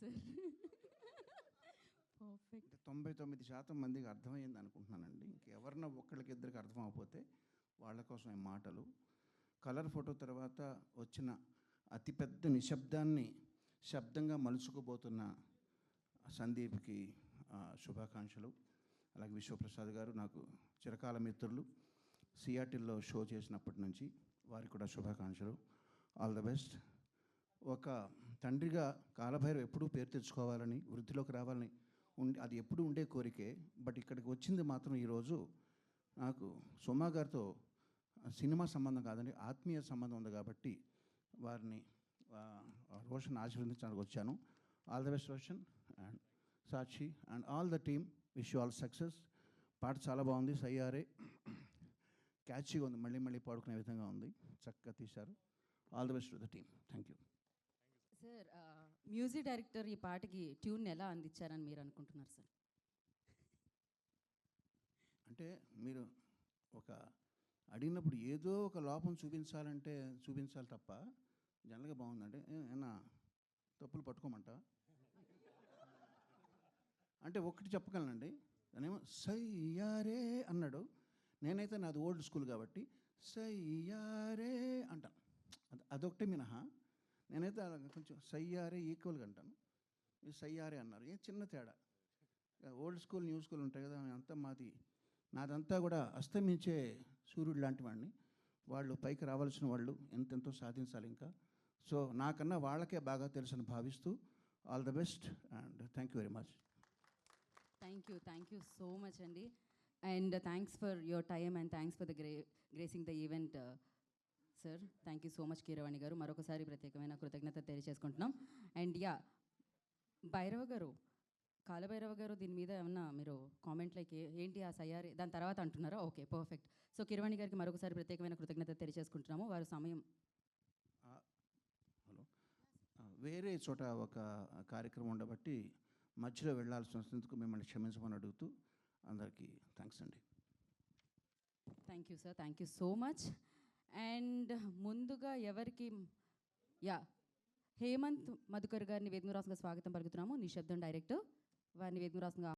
Sir perfect తొంభై తొమ్మిది శాతం మందికి అర్థమైంది అనుకుంటున్నానండి. ఇంకెవరిన ఒక్కరికి ఇద్దరికి అర్థం వాళ్ళ కోసం మాటలు. కలర్ ఫోటో తర్వాత వచ్చిన అతిపెద్ద నిశ్శబ్దాన్ని శబ్దంగా మలుచుకుపోతున్న సందీప్కి శుభాకాంక్షలు. అలాగే విశ్వప్రసాద్ గారు నాకు చిరకాల మిత్రులు. సిఆర్టీల్లో షో చేసినప్పటి నుంచి వారికి కూడా శుభాకాంక్షలు. All the best. ఒక తండ్రిగా కాలభైరవ్ ఎప్పుడూ పేరు తెచ్చుకోవాలని వృద్ధిలోకి రావాలని ఉండి అది ఎప్పుడు ఉండే కోరికే. బట్ ఇక్కడికి వచ్చింది మాత్రం ఈరోజు నాకు సుమా గారితో సినిమా సంబంధం కాదండి ఆత్మీయ సంబంధం ఉంది కాబట్టి వారిని రోషన్ ఆశీర్వదించడానికి వచ్చాను. All the best Roshan and Sakshi and all the team wish all success. పాట చాలా బాగుంది సయ్యారే. క్యాచీగా ఉంది మళ్ళీ మళ్ళీ పాడుకునే విధంగా ఉంది. చక్కగా తీశారు. All the best to the team. Thank you sir music director ఈ పాటకి ట్యూన్ ఎలా అందించారని మీరు అనుకుంటున్నారు సార్? అంటే మీరు ఒక అడిగినప్పుడు ఏదో ఒక లోపం చూపించాలంటే చూపించాలి తప్ప జనరల్గా బాగుందంటే ఏమన్నా తప్పులు పట్టుకోమంట అంటే ఒకటి చెప్పగలనండి. దానేమో సయ్యారే అన్నాడు. నేనైతే నాది ఓల్డ్ స్కూల్ కాబట్టి సయ్యారే అంటాను అది మినహా. నేనైతే కొంచెం సయ్యారే ఈక్వల్గా అంటాను. మీరు సయ్యారే అన్నారు. ఏ చిన్న తేడా. ఓల్డ్ స్కూల్ న్యూ స్కూల్ ఉంటాయి కదా అంతా మాది నాదంతా కూడా అస్తమించే సూర్యుడు లాంటి వాడిని. వాళ్ళు పైకి రావాల్సిన వాళ్ళు ఎంతెంతో సాధించాలి ఇంకా. సో నాకన్నా వాళ్ళకే బాగా తెలుసని భావిస్తూ all the best and thank you very much. Thank you thank you so much అండి. And thanks for your time and thanks for the gra gracing the event. Sir thank you so much Keeravani garu. మరొకసారి ప్రత్యేకమైన కృతజ్ఞత తెలియజేసుకుంటున్నాం. And yeah Bhairava గారు కాలభైరవ గారు దీని మీద ఏమన్నా మీరు కామెంట్ లైక్ ఏంటి ఆ సయ్యారి దాని తర్వాత అంటున్నారా? ఓకే పర్ఫెక్ట్ సో కిరవాణి గారికి మరొకసారి ప్రత్యేకమైన కృతజ్ఞత తెలియజేసుకుంటున్నాము. వారు సమయం హలో. వేరే చోట ఒక కార్యక్రమం ఉండబట్టి మధ్యలో వెళ్ళాల్సి వస్తున్నందుకు మిమ్మల్ని క్షమించమని అడుగుతూ అందరికీ థ్యాంక్స్ అండి. Thank you sir thank you so much and ముందుగా ఎవరికి యా హేమంత్ మధుకర్ గారిని వేదిక రాసంగా స్వాగతం పలుకుతున్నాము. నిశ్శబ్దం డైరెక్టర్ వారిని వేదిక రాసంగా